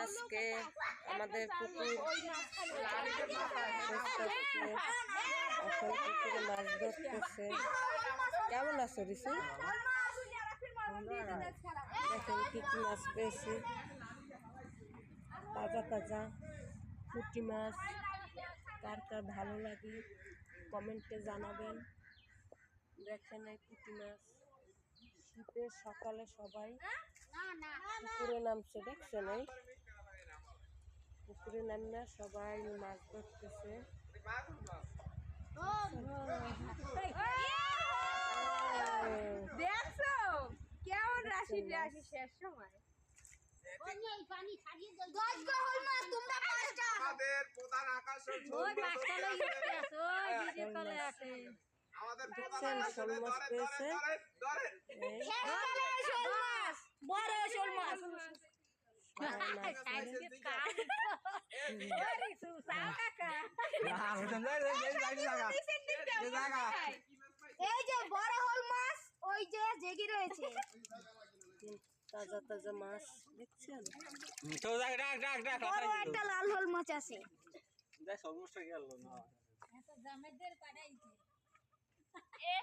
আজকে আমাদের পুকুর এখন পুকুরে মাছ ধরতেছে কেমন আছো রিসু দেখেন কি কি মাছ পেয়েছি। তাজা তাজা পুঁটি মাছ। কার কার ভালো লাগে, কমেন্টে জানাবেন। দেখেন এই পুঁটি মাছ। শীতের সকালে সবাই পুকুরে নামছে দেখছেন এই পুকুরে নামনা সবাই মাছ ধরতেছে। দেখছ? কেমন রাশি রাশি শেষ সময়? আমাদের প্রধান আকর্ষণ মাছ পেয়েছে। এই বড় শোল মাছ সবাই মাছ এই যে বড় হল মাছ ওই যে জেগে রয়েছে তাজা তাজা মাছ দেখছেন বড় একটা লাল হল মাছ আছে এই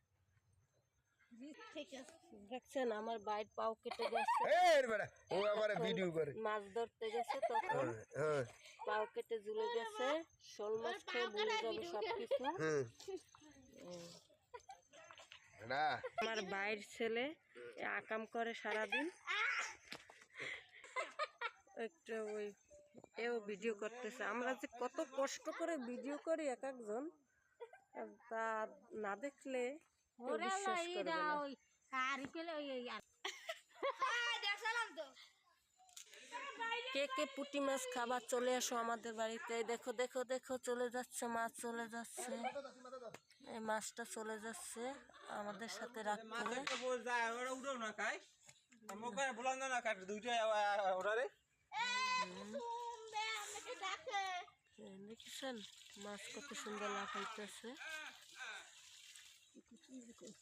দেখছেন আমার বাইর পাও কেটে গেছে। ও আবার ভিডিও করে। মাছ ধরতে গেছে তখন হ্যাঁ পাও কেটে ঝুলে গেছে। শোল মাছ খেয়ে ভুলে যাবে সব কিছু। হুম না আমার বাইর ছেলে আকাম করে সারাদিন। একটা ওই এও ভিডিও করতেছে। আমরা যে কত কষ্ট করে ভিডিও করি এক একজন। তা না দেখলে বিশ্বাস করবে না। কে কে পুঁটি মাছ খাবার চলে আসো আমাদের বাড়িতে। এই দেখো দেখো দেখো চলে যাচ্ছে মাছ চলে যাচ্ছে। এই মাছটা চলে যাচ্ছে আমাদের সাথে রাখ করে। এই দেখেছেন? মাছ কত সুন্দর লাফাইতেছে। Very good.